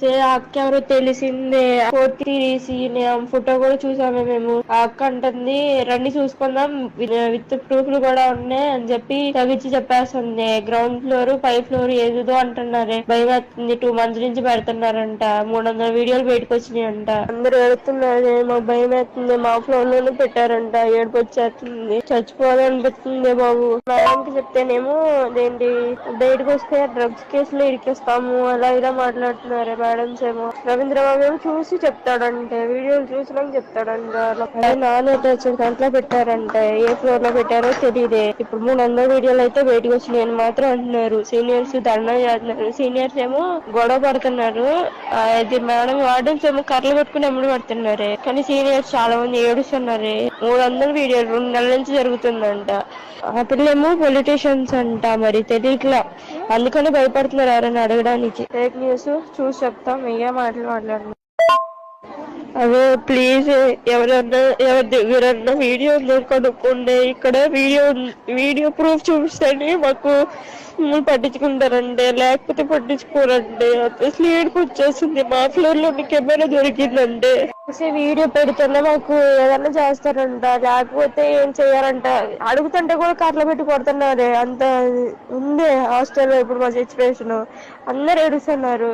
సే ఆ అక్క ఎవరో తెలిసిందే. కోతి తీసి ఫోటో కూడా చూసాము మేము. ఆ అక్క అంటుంది రండి చూసుకుందాం విత్ ప్రూఫ్లు కూడా ఉన్నాయి అని చెప్పి తగ్గించి చెప్పేస్తుంది. గ్రౌండ్ ఫ్లోర్ పై ఫ్లోర్ ఏదో అంటున్నారే. వేస్తుంది. టూ మంత్స్ నుంచి పెడుతున్నారంట. మూడు వందల వీడియోలు బయటకు అంట అందరు ఏడుతున్నారు మాకు భయమేతుంది మా ఫ్లోర్లోనే పెట్టారంట. ఏడుపు వచ్చేస్తుంది చచ్చిపోవాలనిపిస్తుంది బాబు. మేడంకి చెప్తేనేమో అదేంటి బయటకు వస్తే డ్రగ్స్ కేసులో ఇరికేస్తాము. అలా ఇలా మాట్లాడుతున్నారు. మేడమ్స్ ఏమో రవీంద్ర బాబు ఏమో చూసి చెప్తాడంటే వీడియోలు చూసినాక చెప్తాడంట. నాన్ వచ్చిన దాంట్లో పెట్టారంట ఏ ఫ్లోర్లో పెట్టారో తెలియదే ఇప్పుడు మూడు వందల వీడియోలు అయితే బయటకు నేను మాత్రం అంటున్నారు. సీనియర్స్ ధర్నా చేస్తున్నారు. సీనియర్స్ ఏమో గొడవ పడుతున్నారు. అది ఇది మేడం వార్డెన్స్ ఏమో కర్రలు పెట్టుకుని ఎమ్మడి పడుతున్నారే. కానీ సీనియర్స్ చాలా మంది ఏడుస్తున్నారే. మూడు వందల వీడియోలు రెండు నెలల నుంచి జరుగుతుందంట. ఆ పిల్లేమో పొలిటీషియన్స్ అంట మరి తెలియట్లా. అందుకని భయపడుతున్నారు ఎవరైనా అడగడానికి. ఫేక్ న్యూస్ చూసి చెప్తాం ఏ మాటలు మాట్లాడుతున్నాం అదే ప్లీజ్ ఎవరన్నా ఎవరి దగ్గరన్నా వీడియో కనుక్కోండి. ఇక్కడ వీడియో వీడియో ప్రూఫ్ చూపిస్తేనే. మాకు పట్టించుకుంటారండి. లేకపోతే పట్టించుకోరండి. అసలు ఏడుపు వచ్చేసింది. మా ఫ్లోర్లో కెమెరా దొరికిందండి. అసలు వీడియో పెడితేనే మాకు ఏదన్నా చేస్తారంట. లేకపోతే ఏం చేయాలంట. అడుగుతుంటే కూడా కర్రలు పెట్టి కొడుతున్నారే. అంత ఉంది హాస్టల్లో ఇప్పుడు మా సిచ్యువేషన్ అందరు ఏడుస్తున్నారు.